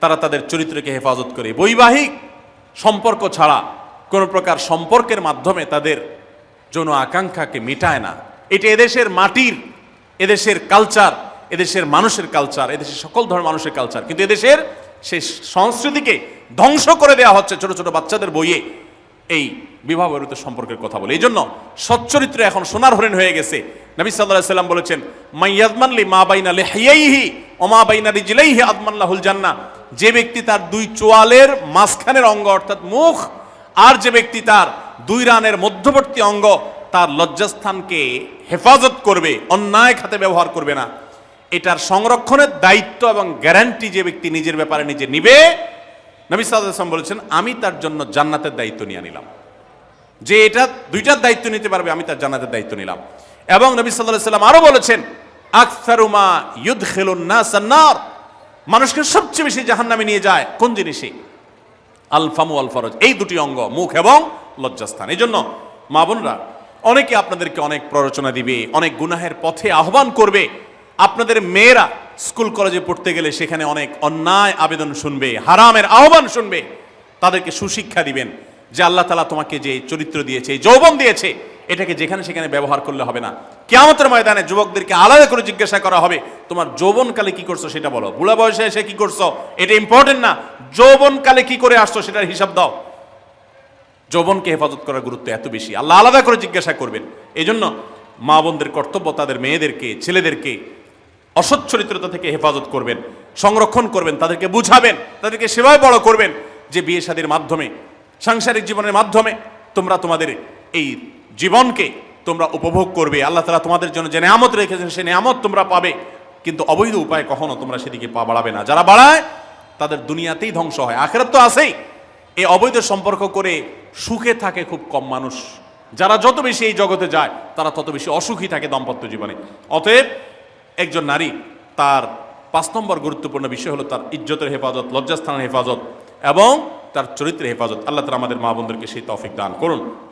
তারা তাদের চরিত্রকে হেফাজত করে। বৈবাহিক সম্পর্ক ছাড়া কোনো প্রকার সম্পর্কের মাধ্যমে তাদের যৌন আকাঙ্ক্ষাকে মেটায় না। এটা এদেশের মাটির, এদেশের কালচার এদেশের মানুষের কালচার এদেশের সকল ধরনের মানুষের কালচার কিন্তু এদেশের সেই সংস্কৃতিকে ধ্বংস করে দেওয়া হচ্ছে ছোট ছোট বাচ্চাদের বইয়ে এই বিবাহ সম্পর্কের কথা বলে। এই জন্য সচ্চরিত্র এখন সোনার হরিণ হয়ে গেছে। নবী সাল্লাহ সাল্লাম বলেছেন, মাইয়াজমানলি মা বাইনা লেহাইহি ও মা বাইনা রিজিলাইহি আদমাল্লাহুল জান্না যে ব্যক্তি তার দুই চোয়ালের মাঝখানের অঙ্গ, অর্থাৎ মুখ, আর যে ব্যক্তি তার দুই রানের মধ্যবর্তী অঙ্গ, তার লজ্জাস্থানকে হেফাজত করবে, অন্যায় খাতে ব্যবহার করবে না। এটার সংরক্ষণের দায়িত্ব এবং গ্যারান্টি যে ব্যক্তি নিজের ব্যাপারে নিজে নিবে, নবী সাল্লাম বলেছেন, আমি তার জন্য জান্নাতের দায়িত্ব নিয়ে নিলাম। যে এটা দুইটার দায়িত্ব নিতে পারবে, আমি তার জান্নাতের দায়িত্ব নিলাম। এবং নবী সাল্লাহ সাল্লাম আরও বলেছেন আকসারুমা ইউদ খেলুন্না সান্নার মানুষকে সবচেয়ে বেশি জাহান্নামে নিয়ে যায় কোন জিনিসে আলফামু আল ফরজ এই দুটি অঙ্গ, মুখ এবং লজ্জাস্থান। এই জন্য মা বোনরা, অনেকে আপনাদেরকে অনেক প্ররোচনা দিবে, অনেক গুনাহের পথে আহ্বান করবে। আপনাদের মেয়েরা স্কুল কলেজে পড়তে গেলে সেখানে অনেক অন্যায় আবেদন শুনবে, হারামের আহ্বান শুনবে। তাদেরকে সুশিক্ষা দিবেন যে আল্লাহ তালা তোমাকে যে চরিত্র দিয়েছে যৌবন দিয়েছে, এটাকে যেখানে সেখানে ব্যবহার করলে হবে না। কেয়ামতের ময়দানে যুবকদেরকে আলাদা করে জিজ্ঞাসা করা হবে, তোমার যৌবনকালে কি করছ সেটা বলো। বুড়া বয়সে এসে কি করছ? এটা ইম্পর্টেন্ট না। যৌবনকালে কি করে আসছো সেটার হিসাব দাও। যৌবনকে হেফাজত করার গুরুত্ব এত বেশি। আল্লাহ আলাদা করে জিজ্ঞাসা করবেন। এই জন্য মা বোনদের কর্তব্য তাদের মেয়েদেরকে, ছেলেদেরকে অসৎ চরিত্রতা থেকে হেফাজত করবেন, সংরক্ষণ করবেন, তাদেরকে বুঝাবেন, তাদেরকে সেবায় বড় করবেন যে বিয়ে শাদীর মাধ্যমে, সাংসারিক জীবনের মাধ্যমে তোমরা তোমাদের এই জীবনকে তোমরা উপভোগ করবে। আল্লাহ তালা তোমাদের জন্য যে নেয়ামত রেখেছেন সে নেয়ামত তোমরা পাবে। কিন্তু অবৈধ উপায়ে কখনো তোমরা সেদিকে পা বাড়াবে না। যারা বাড়ায়, তাদের দুনিয়াতেই ধ্বংস হয়। আখেরাত তো আছেই। এই অবৈধ সম্পর্ক করে সুখে থাকে খুব কম মানুষ। যারা যত বেশি এই জগতে যায়, তারা তত বেশি অসুখী থাকে দাম্পত্য জীবনে। অতএব একজন নারী, তার পাঁচ নম্বর গুরুত্বপূর্ণ বিষয় হলো তার ইজ্জতের হেফাজত, লজ্জাস্থানের হেফাজত এবং তার চরিত্রের হেফাজত। আল্লাহ তালা আমাদের মা বোনদেরকে সেই তফিক দান করুন।